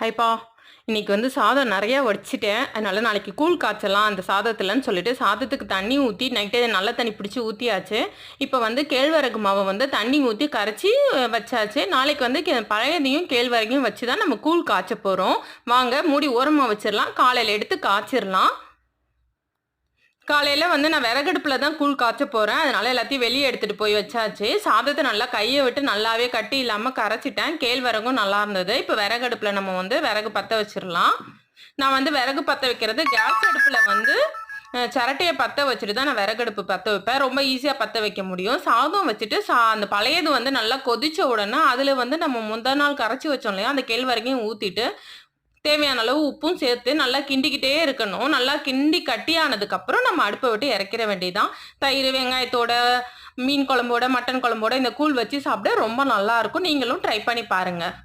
ஹைப்பா இன்னைக்கு வந்து சாதம் நிறையா வடிச்சிட்டேன். அதனால நாளைக்கு கூழ் காய்ச்சலாம். அந்த சாதத்தில்னு சொல்லிட்டு சாதத்துக்கு தண்ணி ஊற்றி நைட்டே நல்ல தண்ணி பிடிச்சி ஊற்றியாச்சு இப்போ வந்து கேழ்வரகு மாவை வந்து தண்ணி ஊற்றி கரைச்சி வச்சாச்சு. நாளைக்கு வந்து கே- பழையதையும் கேழ்வரகையும் வச்சு தான் நம்ம கூழ் காய்ச்ச போகிறோம் வாங்க மூடி ஓரமாக வச்சிடலாம். காலையில் எடுத்து காய்ச்சிடலாம். காலையில் வந்து நான் விறகடுப்பில் தான் கூழ் காய்ச்ச போகிறேன் அதனால எல்லாத்தையும் வெளியே எடுத்துகிட்டு போய் வச்சாச்சு. சாதத்தை நல்லா கையை விட்டு நல்லாவே கட்டி இல்லாமல் கரைச்சிட்டேன். கேழ்வரகும் நல்லா இருந்தது. இப்போ விறகடுப்பில் நம்ம வந்து விறகு பற்ற வச்சிடலாம். நான் வந்து விறகு பற்ற வைக்கிறது கேஸ் அடுப்பில் வந்து சரட்டையை பற்ற வச்சுட்டு தான் நான் விறகடுப்பு பற்ற வைப்பேன். ரொம்ப ஈஸியாக பற்ற வைக்க முடியும். சாதம் வச்சுட்டு சா அந்த பழையது வந்து நல்லா கொதிச்ச உடனே அதில் வந்து நம்ம முந்தா நாள் கரைச்சி வச்சோம் இல்லையா? அந்த கேழ்வரகையும் ஊற்றிட்டு தேவையான அளவு உப்பும் சேர்த்து நல்லா கிண்டிக்கிட்டே இருக்கணும். நல்லா கிண்டி கட்டியானதுக்கப்புறம் நம்ம அடுப்பை விட்டு இறக்கிற வேண்டியதான் தயிர் வெங்காயத்தோட மீன் குழம்போட மட்டன் குழம்போட இந்த கூழ் வச்சு சாப்பிட ரொம்ப நல்லா இருக்கும். நீங்களும் ட்ரை பண்ணி பாருங்கள்